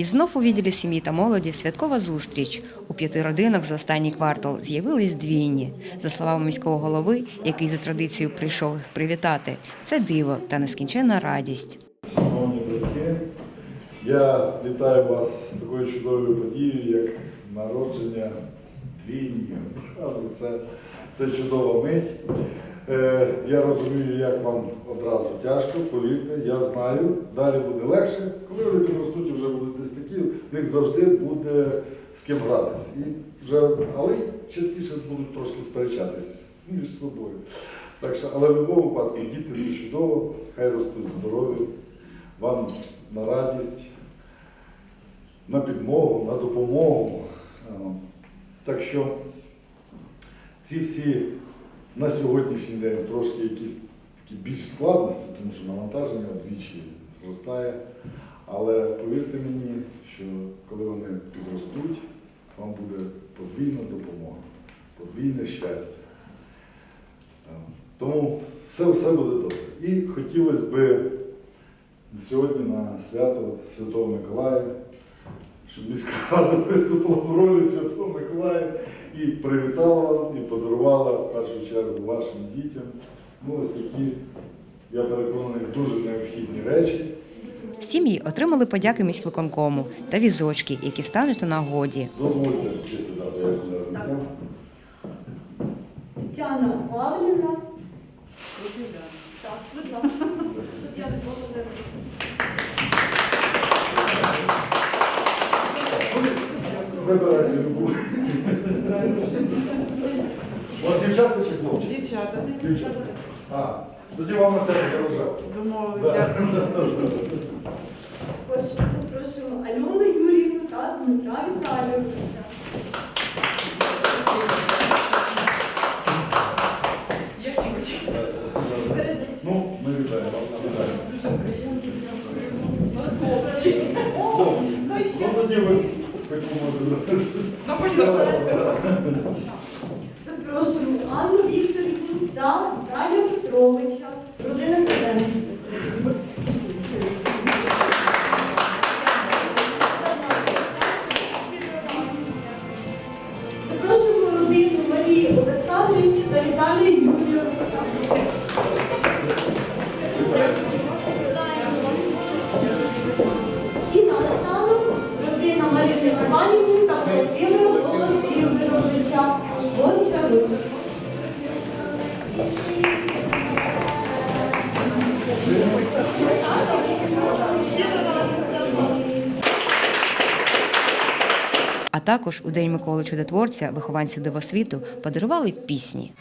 І знов у відділі сім'ї та молоді святкова зустріч. У п'яти родинах за останній квартал з'явились двійні. За словами міського голови, який за традицією прийшов їх привітати, це диво та нескінченна радість. Шановні батьки, я вітаю вас з такою чудовою подією, як народження двійні. Це, це чудова мить. Е, я розумію, як вам одразу тяжко, повірте, я знаю. Далі буде легше. Коли вони підростуть вже будуть десь такі, в них завжди буде з ким гратись. І вже, але частіше будуть трошки сперечатись між собою. Так що, але в будь-якому випадку діти це чудово, хай ростуть здорові, вам на радість, на підмогу, на допомогу. Е, Так що ці всі на сьогоднішній день трошки якісь такі більш складності, тому що навантаження вдвічі зростає. Але повірте мені, що коли вони підростуть, вам буде подвійна допомога, подвійне щастя. Е, Тому все, все буде добре. І хотілося б сьогодні на свято Святого Миколая, щоб міська рада виступила в ролі Святого Миколая і привітала вам, і подарувала в першу чергу вашим дітям. Ну, ось такі, я переконаний, дуже необхідні речі. Сім'ї отримали подяки міськвиконкому та візочки, які стануть у нагоді. Дозвольте вчити робити. Тетяна Павлівна. Щоб я не помилилася. Вибирайте любу. У вас дівчата чи хлопчик? Дівчата, Дівчата. А, тоді вам на це не рожати. домовились, Да. дякую. Також запрошуємо Альону Юрівну та Дмитра Віталійовича. Передасіть. Ну, ми вітаємо вас. Вітаємо. О, ну і ще Ну, тоді ви почнемо. Ну, можна запрошуємо Анну Вікторівну та Віталія Петровича. Родина Каденських. Запрошуємо родину Марії Олександрівни та Віталія А також у День Миколи Чудотворця вихованці Дивосвіту подарували пісні.